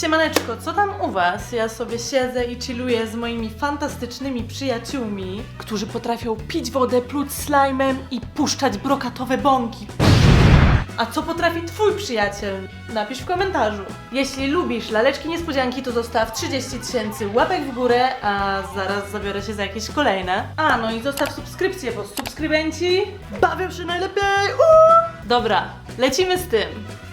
Siemaneczko, co tam u was? Ja sobie siedzę i chilluję z moimi fantastycznymi przyjaciółmi, którzy potrafią pić wodę, pluć slajmem i puszczać brokatowe bąki. A co potrafi twój przyjaciel? Napisz w komentarzu. Jeśli lubisz laleczki niespodzianki, to zostaw 30 tysięcy łapek w górę, a zaraz zabiorę się za jakieś kolejne. A, no i zostaw subskrypcję, bo subskrybenci bawią się najlepiej! Uuu! Dobra, lecimy z tym.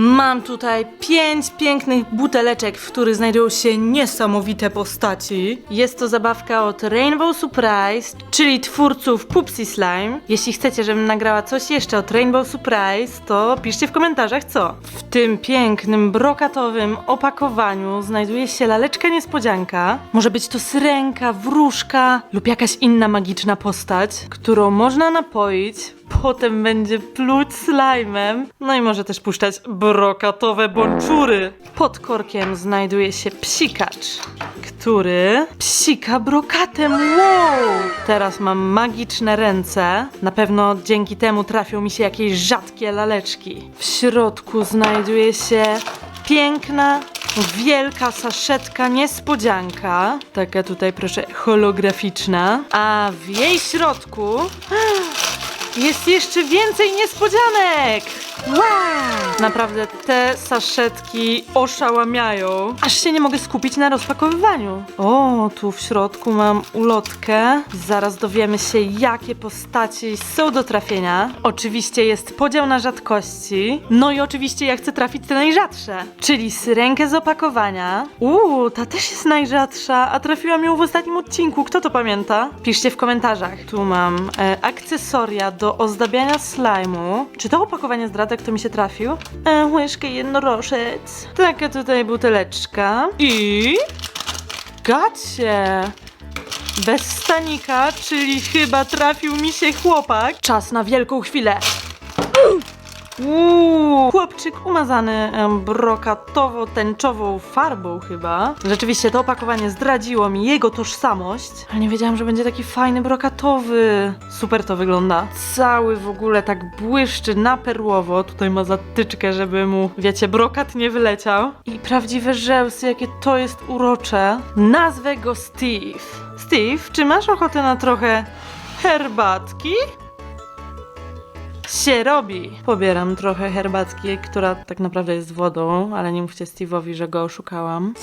Mam tutaj pięć pięknych buteleczek, w których znajdują się niesamowite postaci. Jest to zabawka od Rainbow Surprise, czyli twórców Pupsy Slime. Jeśli chcecie, żebym nagrała coś jeszcze od Rainbow Surprise, to piszcie w komentarzach co. W tym pięknym, brokatowym opakowaniu znajduje się laleczka niespodzianka. Może być to syrenka, wróżka lub jakaś inna magiczna postać, którą można napoić Potem będzie pluć slajmem. No i może też puszczać brokatowe bączury. Pod korkiem znajduje się psikacz, który psika brokatem. Wow! Teraz mam magiczne ręce. Na pewno dzięki temu trafią mi się jakieś rzadkie laleczki. W środku znajduje się piękna, wielka saszetka niespodzianka. Taka tutaj proszę holograficzna. A w jej środku jest jeszcze więcej niespodzianek! Wow! Naprawdę te saszetki oszałamiają. Aż się nie mogę skupić na rozpakowywaniu. O, tu w środku mam ulotkę. Zaraz dowiemy się, jakie postaci są do trafienia. Oczywiście jest podział na rzadkości. No i oczywiście ja chcę trafić te najrzadsze. Czyli syrenkę z opakowania. Uuu, ta też jest najrzadsza, a trafiłam ją w ostatnim odcinku. Kto to pamięta? Piszcie w komentarzach. Tu mam e, akcesoria do ozdabiania slajmu. Czy to opakowanie zdradza, kto mi się trafił? E, łyżkę jednorożec. Taka tutaj buteleczka. I... Gacie! Bez stanika, czyli chyba trafił mi się chłopak. Czas na wielką chwilę. Uuu, chłopczyk umazany brokatowo-tęczową farbą chyba. Rzeczywiście to opakowanie zdradziło mi jego tożsamość, ale nie wiedziałam, że będzie taki fajny brokatowy. Super to wygląda. Cały w ogóle tak błyszczy na perłowo. Tutaj ma zatyczkę, żeby mu, wiecie, brokat nie wyleciał. I prawdziwe rzęsy, jakie to jest urocze. Nazwę go Steve. Steve, czy masz ochotę na trochę herbatki? Się robi. Pobieram trochę herbatki, która tak naprawdę jest wodą, ale nie mówcie Steve'owi, że go oszukałam.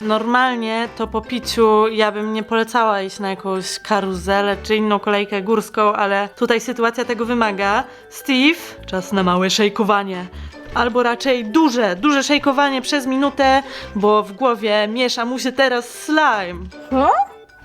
Normalnie to po piciu ja bym nie polecała iść na jakąś karuzelę czy inną kolejkę górską, ale tutaj sytuacja tego wymaga. Steve, czas na małe szejkowanie. Albo raczej duże, duże szejkowanie przez minutę, bo w głowie miesza mu się teraz slime.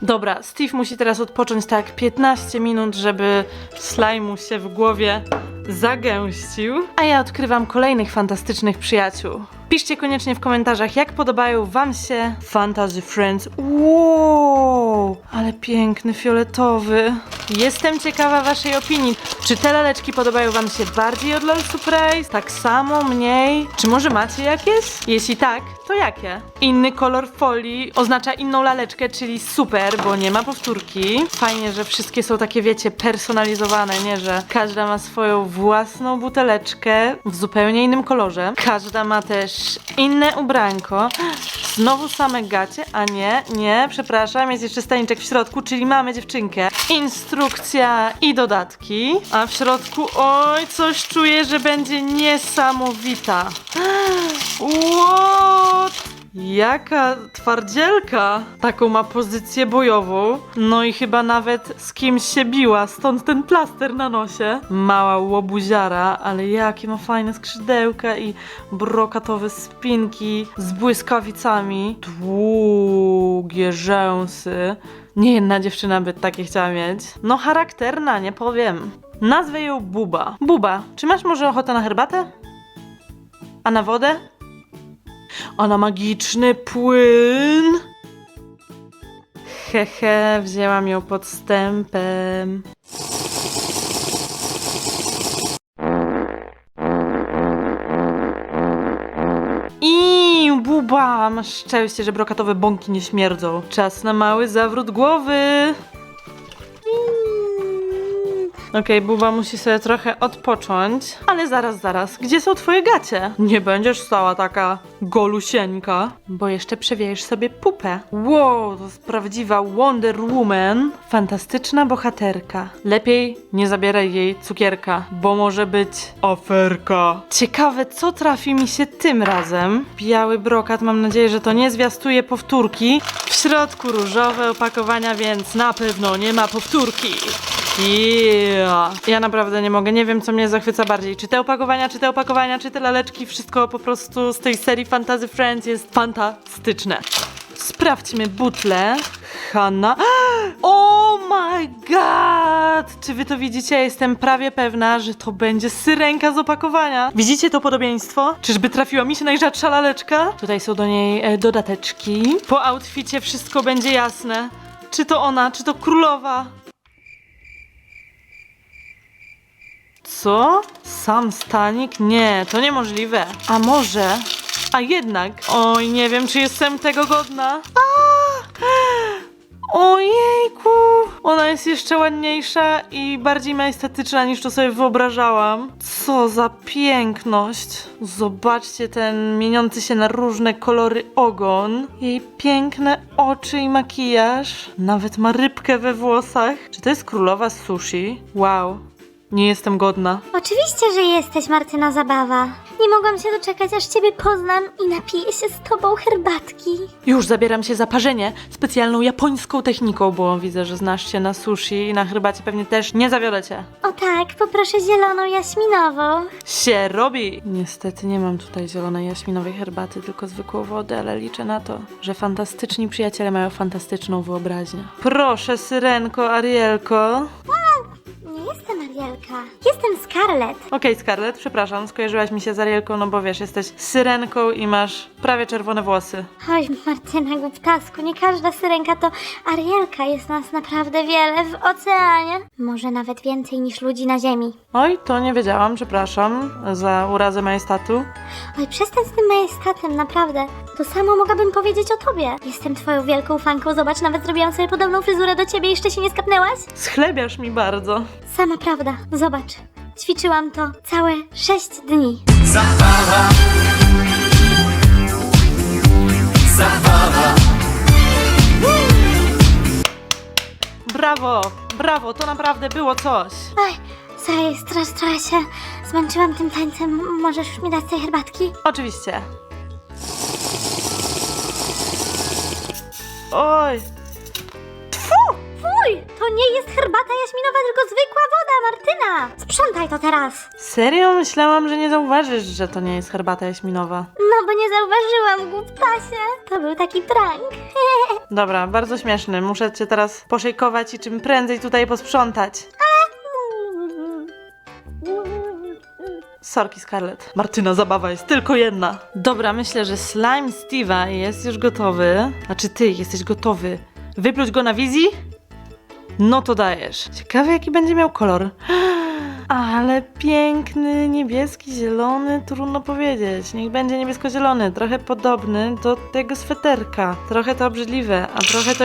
Dobra, Steve musi teraz odpocząć tak 15 minut, żeby slime mu się w głowie zagęścił. A ja odkrywam kolejnych fantastycznych przyjaciół. Piszcie koniecznie w komentarzach, jak podobają Wam się Fantasy Friends. Wow, ale piękny, fioletowy. Jestem ciekawa Waszej opinii. Czy te laleczki podobają Wam się bardziej od LOL Surprise? Tak samo, mniej? Czy może macie jakieś? Jeśli tak, to jakie? Inny kolor folii oznacza inną laleczkę, czyli super, bo nie ma powtórki. Fajnie, że wszystkie są takie, wiecie, personalizowane, nie? Że każda ma swoją własną buteleczkę w zupełnie innym kolorze. Każda ma też inne ubranko. Znowu same gacie, a nie, nie, przepraszam, jest jeszcze staniczek w środku, czyli mamy dziewczynkę. Instrukcja i dodatki, a w środku, oj, coś czuję, że będzie niesamowita. What? Jaka twardzielka! Taką ma pozycję bojową. No i chyba nawet z kimś się biła, stąd ten plaster na nosie. Mała łobuziara, ale jakie ma fajne skrzydełka i brokatowe spinki z błyskawicami. Długie rzęsy. Nie jedna dziewczyna by takie chciała mieć. No charakterna, nie powiem. Nazwę ją Buba. Buba, czy masz może ochotę na herbatę? A na wodę? A na magiczny płyn? Hehe, wzięłam ją podstępem. I buba, masz szczęście, że brokatowe bąki nie śmierdzą. Czas na mały zawrót głowy. Okej, Buba musi sobie trochę odpocząć. Ale zaraz, zaraz, gdzie są twoje gacie? Nie będziesz stała taka golusieńka, bo jeszcze przewiejesz sobie pupę. Wow, to jest prawdziwa Wonder Woman. Fantastyczna bohaterka. Lepiej nie zabieraj jej cukierka, bo może być aferka. Ciekawe, co trafi mi się tym razem. Biały brokat, mam nadzieję, że to nie zwiastuje powtórki. W środku różowe opakowania, więc na pewno nie ma powtórki. Yeah. Ja naprawdę nie mogę, nie wiem co mnie zachwyca bardziej. Czy te opakowania, czy te opakowania, czy te laleczki, wszystko po prostu z tej serii Fantasy Friends jest fantastyczne. Sprawdźmy butlę. Hanna. Oh my god! Czy wy to widzicie? Ja Jestem prawie pewna, że to będzie syrenka z opakowania. Widzicie to podobieństwo? Czyżby trafiła mi się najrzadsza laleczka? Tutaj są do niej e, dodateczki. Po outficie wszystko będzie jasne. Czy to ona, czy to królowa? Co? Sam stanik? Nie, to niemożliwe. A może? A jednak. Oj, nie wiem, czy jestem tego godna. Ojejku! Ona jest jeszcze ładniejsza i bardziej majestatyczna niż to sobie wyobrażałam. Co za piękność! Zobaczcie ten mieniący się na różne kolory ogon. Jej piękne oczy i makijaż. Nawet ma rybkę we włosach. Czy to jest królowa sushi? Wow. Nie jestem godna. Oczywiście, że jesteś, Martyna Zabawa. Nie mogłam się doczekać, aż ciebie poznam i napiję się z tobą herbatki. Już zabieram się za parzenie specjalną japońską techniką, bo widzę, że znasz się na sushi i na herbacie pewnie też nie zawiodę cię. O tak, poproszę zieloną jaśminową. Się robi! Niestety nie mam tutaj zielonej jaśminowej herbaty, tylko zwykłą wodę, ale liczę na to, że fantastyczni przyjaciele mają fantastyczną wyobraźnię. Proszę, Syrenko, Arielko. Nie jestem Arielka. Jestem Scarlett. Okej, Scarlett, przepraszam, skojarzyłaś mi się z Arielką, no bo wiesz, jesteś syrenką i masz prawie czerwone włosy. Oj, Martyna Głuptasku, nie każda syrenka to Arielka. Jest nas naprawdę wiele w oceanie. Może nawet więcej niż ludzi na ziemi. Oj, to nie wiedziałam, przepraszam za urazę majestatu. Oj, przestań z tym majestatem, naprawdę. To samo mogłabym powiedzieć o tobie. Jestem twoją wielką fanką, zobacz, nawet zrobiłam sobie podobną fryzurę do ciebie, jeszcze się nie skapnęłaś? Schlebiasz mi bardzo. Sama prawda, zobacz. Ćwiczyłam to całe 6 dni. Zabawa. Zabawa. Brawo, brawo, to naprawdę było coś. Oj, słuchaj, strasz, trochę się zmęczyłam tym tańcem. Możesz już mi dać tej herbatki? Oczywiście. Oj, To nie jest herbata jaśminowa, tylko zwykła woda, Martyna! Sprzątaj to teraz! serio myślałam, że nie zauważysz, że to nie jest herbata jaśminowa. No, bo nie zauważyłam, głuptasie. To był taki prank. Dobra, bardzo śmieszny. Muszę cię teraz poszejkować i czym prędzej tutaj posprzątać. Sorki, Scarlett. Martyna, zabawa jest tylko jedna. Dobra, myślę, że slime Steve'a jest już gotowy. Znaczy ty jesteś gotowy. Wypluć go na wizji? No to dajesz. Ciekawe, jaki będzie miał kolor. Ale piękny, niebieski, zielony, trudno powiedzieć. Niech będzie niebiesko-zielony, trochę podobny do tego sweterka. Trochę to obrzydliwe, a trochę to...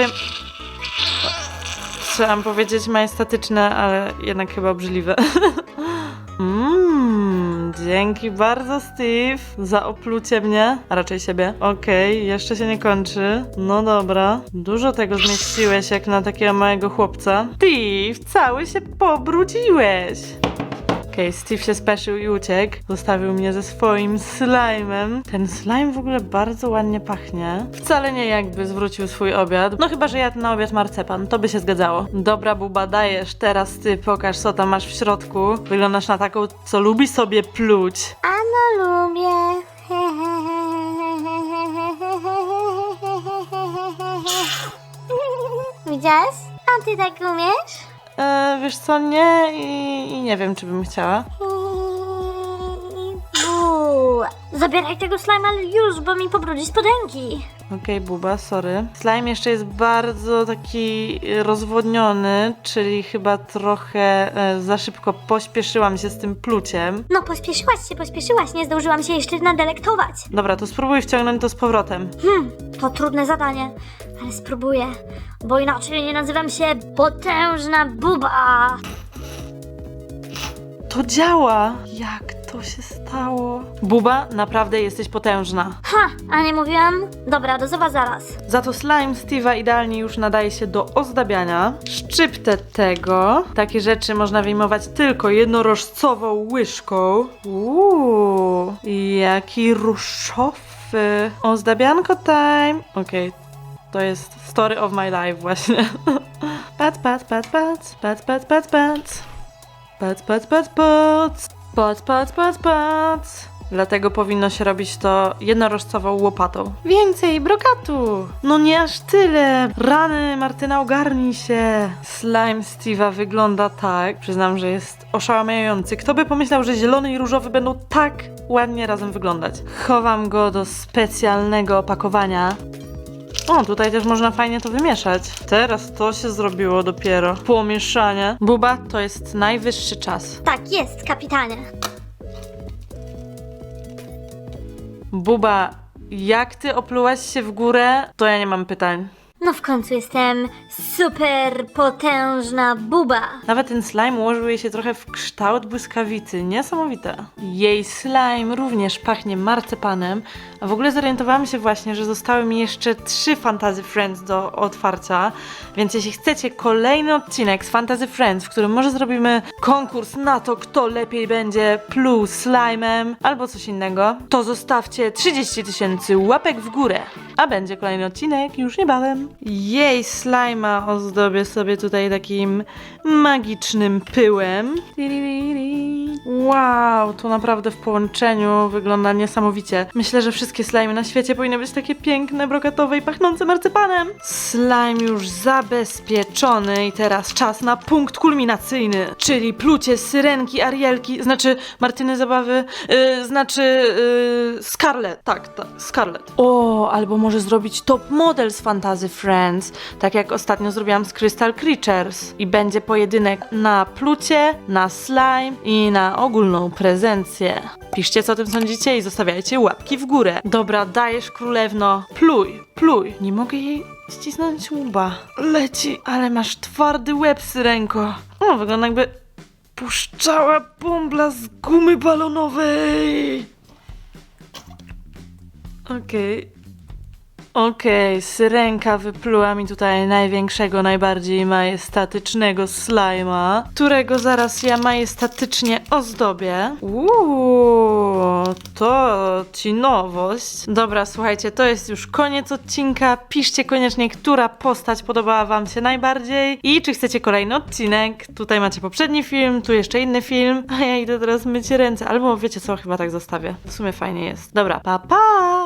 Chciałam powiedzieć majestatyczne, ale jednak chyba obrzydliwe. Mmm, dzięki bardzo Steve za oplucie mnie, a raczej siebie. Okej, jeszcze się nie kończy. No dobra, dużo tego zmieściłeś jak na takiego małego chłopca. Steve, cały się pobrudziłeś. Okej, Steve się speszył i uciekł. Zostawił mnie ze swoim slime'em. Ten slime w ogóle bardzo ładnie pachnie. Wcale nie jakby zwrócił swój obiad. No chyba, że jadł na obiad marcepan, to by się zgadzało. Dobra, Buba, dajesz. Teraz ty pokaż, co tam masz w środku. Wyglądasz na taką, co lubi sobie pluć. A no lubię. Widziałeś? A ty tak umiesz? E, wiesz co, nie i, i nie wiem, czy bym chciała. Buu. Zabieraj tego slima już, bo mi pobrudzi spodenki. Okej, Buba, sorry. Slime jeszcze jest bardzo taki e, rozwodniony, czyli chyba trochę e, za szybko pośpieszyłam się z tym pluciem. No, pośpieszyłaś się, pośpieszyłaś, nie zdążyłam się jeszcze nadelektować. Dobra, to spróbuj wciągnąć to z powrotem. Hmm, to trudne zadanie, ale spróbuję, bo inaczej nie nazywam się potężna buba. To działa! Jak to się stało? Buba, naprawdę jesteś potężna. Ha, a nie mówiłam? Dobra, do zoba zaraz. Za to slime Steve'a idealnie już nadaje się do ozdabiania. Szczyptę tego. Takie rzeczy można wyjmować tylko jednorożcową łyżką. Uuu, jaki ruszowy. Ozdabianko time. Okej, to jest story of my life właśnie. Pac, pac, pac, pac, pac, pac, pac, pac. Pac, pac, pac, pac. Pac, pac, pac, pac. Dlatego powinno się robić to jednorożcową łopatą. Więcej brokatu! No nie aż tyle! Rany, Martyna, ogarnij się! Slime Steve'a wygląda tak, przyznam, że jest oszałamiający. Kto by pomyślał, że zielony i różowy będą tak ładnie razem wyglądać? Chowam go do specjalnego opakowania. O, tutaj też można fajnie to wymieszać. Teraz to się zrobiło dopiero. Pomieszanie. Buba, to jest najwyższy czas. Tak, jest, kapitanie. Buba, jak ty oplułaś się w górę, to ja nie mam pytań. No w końcu jestem super potężna buba. Nawet ten slime ułożył jej się trochę w kształt błyskawicy. Niesamowite. Jej slime również pachnie marcepanem. A w ogóle zorientowałam się właśnie, że zostały mi jeszcze trzy Fantasy Friends do otwarcia. Więc jeśli chcecie kolejny odcinek z Fantasy Friends, w którym może zrobimy konkurs na to, kto lepiej będzie pluł slime'em albo coś innego, to zostawcie 30 tysięcy łapek w górę. A będzie kolejny odcinek już niebawem. Jej slajma ozdobię sobie tutaj takim magicznym pyłem. Wow, to naprawdę w połączeniu wygląda niesamowicie. Myślę, że wszystkie slimy na świecie powinny być takie piękne, brokatowe i pachnące marcepanem. Slime już zabezpieczony i teraz czas na punkt kulminacyjny, czyli plucie syrenki, Arielki, znaczy Martyny Zabawy, yy, znaczy yy, Scarlett, tak, tak, Scarlett. O, albo może zrobić top model z Fantasy Friends, tak jak ostatnio zrobiłam z Crystal Creatures. I będzie pojedynek na plucie, na slime i na ogólną prezencję. Piszcie co o tym sądzicie i zostawiajcie łapki w górę. Dobra, dajesz królewno, pluj, pluj. Nie mogę jej ścisnąć łba. Leci, ale masz twardy łeb, syrenko. O, wygląda jakby puszczała bąbla z gumy balonowej. Okej. Okej, syrenka wypluła mi tutaj największego, najbardziej majestatycznego slajma, którego zaraz ja majestatycznie ozdobię. Uuu, to ci nowość. Dobra, słuchajcie, to jest już koniec odcinka. Piszcie koniecznie, która postać podobała wam się najbardziej i czy chcecie kolejny odcinek. Tutaj macie poprzedni film, tu jeszcze inny film, a ja idę teraz myć ręce, albo wiecie co, chyba tak zostawię. W sumie fajnie jest. Dobra, pa pa!